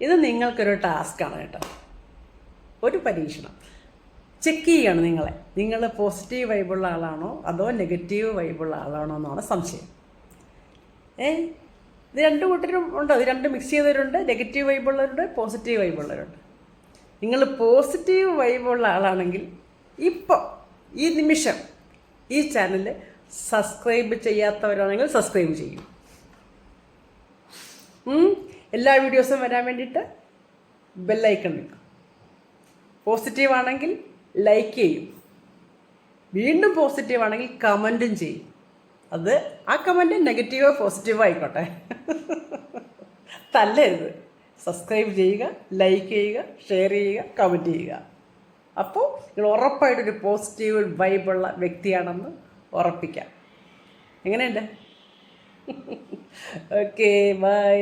ഇത് നിങ്ങൾക്കൊരു ടാസ്ക്കാണ് കേട്ടോ. ഒരു പരീക്ഷണം. ചെക്ക് ചെയ്യണം നിങ്ങളെ. നിങ്ങൾ പോസിറ്റീവ് വൈബുള്ള ആളാണോ അതോ നെഗറ്റീവ് വൈബുള്ള ആളാണോ എന്നാണ് സംശയം. ഏ? ഇത് രണ്ട് കൂട്ടരും ഉണ്ട്? ഇത് രണ്ട് മിക്സ് ചെയ്തവരുണ്ട് നെഗറ്റീവ് വൈബുള്ളവരുണ്ട് പോസിറ്റീവ് വൈബുള്ളവരുണ്ട്. നിങ്ങൾ പോസിറ്റീവ് വൈബുള്ള ആളാണെങ്കിൽ ഇപ്പോൾ ഈ നിമിഷം ഈ ചാനൽ സബ്സ്ക്രൈബ് ചെയ്യാത്തവരാണെങ്കിൽ സബ്സ്ക്രൈബ് ചെയ്യും. എല്ലാ വീഡിയോസും വരാൻ വേണ്ടിയിട്ട് ബെല്ലൈക്കൺ നിൽക്കും പോസിറ്റീവ് ആണെങ്കിൽ ലൈക്ക് ചെയ്യും. വീണ്ടും പോസിറ്റീവ് ആണെങ്കിൽ കമന്റും ചെയ്യും. അത് ആ കമന്റ് നെഗറ്റീവോ പോസിറ്റീവോ ആയിക്കോട്ടെ. തല്ലരുത് സബ്സ്ക്രൈബ് ചെയ്യുക ലൈക്ക് ചെയ്യുക ഷെയർ ചെയ്യുക കമന്റ് ചെയ്യുക. അപ്പോൾ നിങ്ങൾ ഉറപ്പായിട്ടൊരു പോസിറ്റീവ് വൈബുള്ള വ്യക്തിയാണെന്ന് ഉറപ്പിക്കാം. എങ്ങനെയുണ്ട്? Okay bye